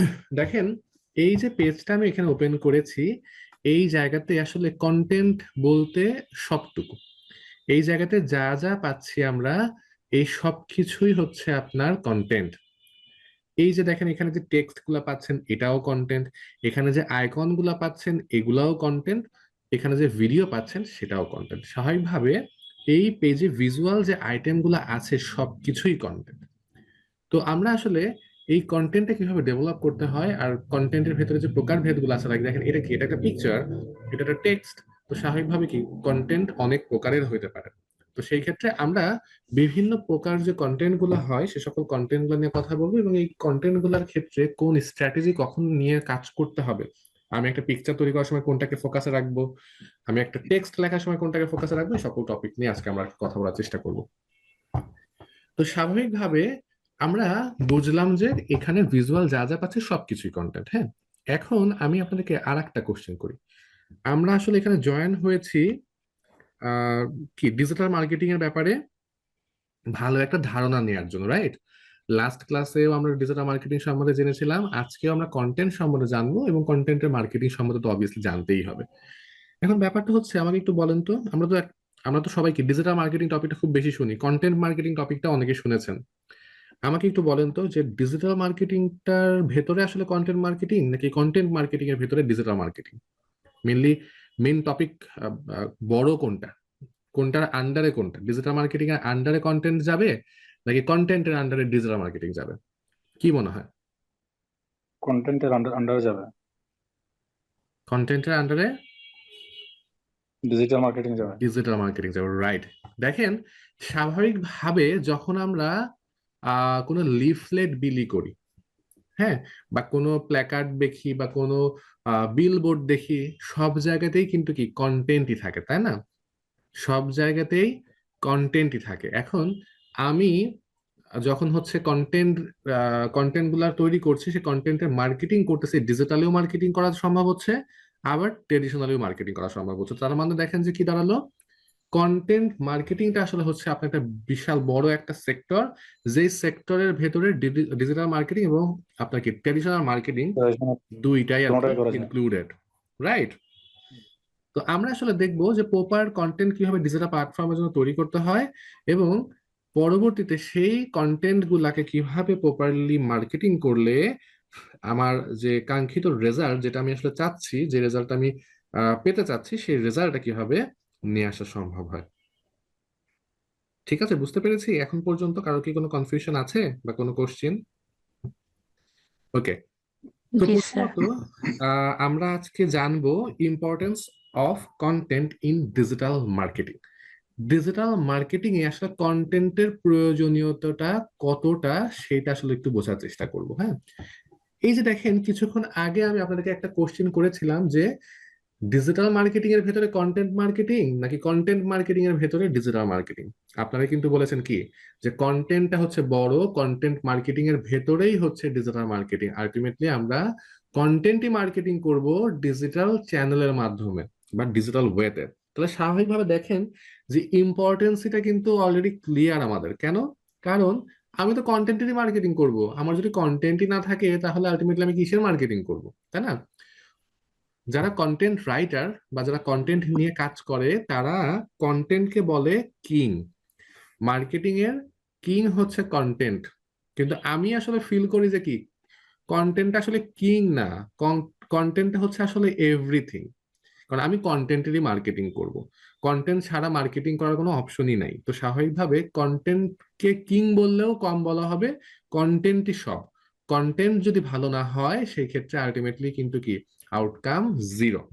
দেখেন, এই যে পেজটা আমি এখানে ওপেন করেছি, এই জায়গাতে আসলে কন্টেন্ট বলতে সবটুকু। এই জায়গাতে যা যা পাচ্ছি আমরা, এই সব কিছুই হচ্ছে আপনার কন্টেন্ট এই যে দেখেন, এখানে যে টেক্সটগুলা পাচ্ছেন, এটাও কন্টেন্ট এখানে যে আইকনগুলা পাচ্ছেন, এগুলাও কন্টেন্ট এখানে যে ভিডিও পাচ্ছেন, সেটাও কন্টেন্ট স্বাভাবিকভাবে এই পেজে ভিজুয়াল যে আইটেমগুলা আছে, সবকিছুই কন্টেন্ট তো আমরা আসলে এই কন্টেন্টটা কীভাবে ডেভেলপ করতে হয় আর কন্টেন্টের ভেতরে যে প্রকারভেদগুলো আছে লাইক দেখেন, এটা কি? এটা একটা পিকচার এটা একটা টেক্সট তো স্বাভাবিকভাবে কি? কন্টেন্ট অনেক প্রকারের হইতে পারে। তো সেই ক্ষেত্রে আমরা বিভিন্ন প্রকার যে কন্টেন্টগুলো হয়, সে সকল কন্টেন্টগুলো নিয়ে কথা বলব এবং এই কন্টেন্টগুলোর ক্ষেত্রে কোন স্ট্র্যাটেজি কখন নিয়ে কাজ করতে হবে। আমি একটা পিকচার তৈরি করার সময় কোনটাকে ফোকাসে রাখব, আমি একটা টেক্সট লেখার সময় কোনটাকে ফোকাসে রাখব সকল টপিক নিয়ে আজকে আমরা কথা বলার চেষ্টা করব। তো স্বাভাবিকভাবে আমরা বুঝলাম যে এখানে ভিজুয়াল যা যা পাচ্ছে সবকিছুই কন্টেন্ট হ্যাঁ? এখন আমি আপনাদেরকে আর একটা কোশ্চেন করি। আমরা আসলে এখানে জয়েন হয়েছি কি ডিজিটাল মার্কেটিং এর ব্যাপারে ভালো একটা ধারণা নেওয়ার জন্য রাইট লাস্ট ক্লাসেও আমরা ডিজিটাল মার্কেটিং সম্বন্ধে জেনেছিলাম, আজকেও আমরা কন্টেন্ট সম্বন্ধে জানব এবং কন্টেন্টের মার্কেটিং সম্বন্ধে তো অবভিয়াসলি জানতেই হবে। এখন ব্যাপারটা হচ্ছে, আমাকে একটু বলেন তো, আমরা তো আমরা তো সবাইকে ডিজিটাল মার্কেটিং টপিকটা খুব বেশি শুনি কন্টেন্ট মার্কেটিং টপিকটা অনেকে শুনেছেন। আমাকে একটু বলেন তো যে ডিজিটাল মার্কেটিংটার ভেতরে আসলে কন্টেন্ট মার্কেটিং নাকি কন্টেন্ট মার্কেটিং এর ভেতরে digital marketing mainly main topic বড় কোনটা? কোনটার আন্ডারে কোনটা? ডিজিটাল মার্কেটিং এর আন্ডারে কন্টেন্ট যাবে নাকি কন্টেন্টের আন্ডারে ডিজিটাল মার্কেটিং যাবে? কি মনে হয়? কন্টেন্টের আন্ডার আন্ডারে যাবে। কন্টেন্টের আন্ডারে ডিজিটাল মার্কেটিং যাবে। ডিজিটাল মার্কেটিং যাবে রাইট দেখেন স্বাভাবিকভাবে যখন আমরা কোনো লিফলেট বিলি করি। হ্যাঁ? বা কোনো প্ল্যাকার্ড দেখি বা কোনো বিলবোর্ড দেখি, সব জায়গাতেই কিন্তু কি কন্টেন্টই থাকে, তাই না? সব জায়গাতেই কন্টেন্টই থাকে। এখন আমি যখন হচ্ছে কন্টেন্ট কন্টেন্টগুলা তৈরি করছি সে কন্টেন্টের মার্কেটিং করতেছি ডিজিটালেও মার্কেটিং করা সম্ভব হচ্ছে, আবার ট্রেডিশনালিও মার্কেটিং করা সম্ভব হচ্ছে। তার মানে দেখেন যে কি দাঁড়াল? কন্টেন্ট মার্কেটিংটা আসলে হচ্ছে আপনার একটা বিশাল বড় একটা সেক্টর যেই সেক্টরের ভেতরে ডিজিটাল মার্কেটিং এবং আপনার কি ট্রেডিশনাল মার্কেটিং দুইটাই। ইনক্লুডেড রাইট তো আমরা আসলে দেখব যে প্রপার কন্টেন্ট কীভাবে ডিজিটাল প্ল্যাটফর্মের জন্য তৈরি করতে হয় এবং পরবর্তীতে সেই কন্টেন্ট গুলাকে কীভাবে প্রপারলি মার্কেটিং করলে আমার যে কাঙ্ক্ষিত রেজাল্ট যেটা আমি আসলে চাচ্ছি যে রেজাল্ট আমি পেতে চাচ্ছি সেই রেজাল্টটা কীভাবে নিয়ে আসা সম্ভব হয়। ঠিক আছে বুঝতে পেরেছি। এখন পর্যন্ত কারও কি কোনো কনফিউশন আছে বা কোনো কোশ্চেন ওকে তো আমরা আজকে জানব importance of content in digital marketing digital marketing এ আসলে কন্টেন্টের প্রয়োজনীয়তাটা কতটা সেটা আসলে একটু বোঝার চেষ্টা করব হ্যাঁ? এই যে দেখেন কিছুক্ষণ আগে আমি আপনাদেরকে একটা কোশ্চেন করেছিলাম যে ডিজিটাল মার্কেটিং এর ভেতরে কন্টেন্ট মার্কেটিং নাকি কন্টেন্ট মার্কেটিং এর ভেতরে ডিজিটাল মার্কেটিং আপনারা কিন্তু বলেছেন কি? যে কন্টেন্টটা হচ্ছে বড় কন্টেন্ট মার্কেটিং এর ভেতরেই হচ্ছে ডিজিটাল মার্কেটিং আলটিমেটলি আমরা কন্টেন্টই মার্কেটিং করব ডিজিটাল চ্যানেলের মাধ্যমে বা ডিজিটাল ওয়েতে তাহলে স্বাভাবিকভাবে দেখেন যে ইম্পর্টেন্সিটা কিন্তু অলরেডি ক্লিয়ার আমাদের। কেন? কারণ আমি তো কন্টেন্টেরই মার্কেটিং করব। আমার যদি কন্টেন্টই না থাকে তাহলে আলটিমেটলি আমি কিসের মার্কেটিং করব? তাই না? যারা কন্টেন্ট রাইটার বা যারা কন্টেন্ট নিয়ে কাজ করে, তারা কন্টেন্টকে বলে কিং মার্কেটিং এর কিং হচ্ছে কন্টেন্ট কিন্তু আমি আসলে ফিল করি যে কি কন্টেন্ট আসলে কিং না কন্টেন্ট হচ্ছে আসলে এভরিথিং কারণ আমি কন্টেন্টেরই মার্কেটিং করব। কন্টেন্ট ছাড়া মার্কেটিং করার কোনো অপশনই নাই। তো স্বাভাবিকভাবে কন্টেন্টকে কিং বললেও কম বলা হবে কন্টেন্টই সব। কন্টেন্ট যদি ভালো না হয়, সেই ক্ষেত্রে আলটিমেটলি কিন্তু কি outcome 0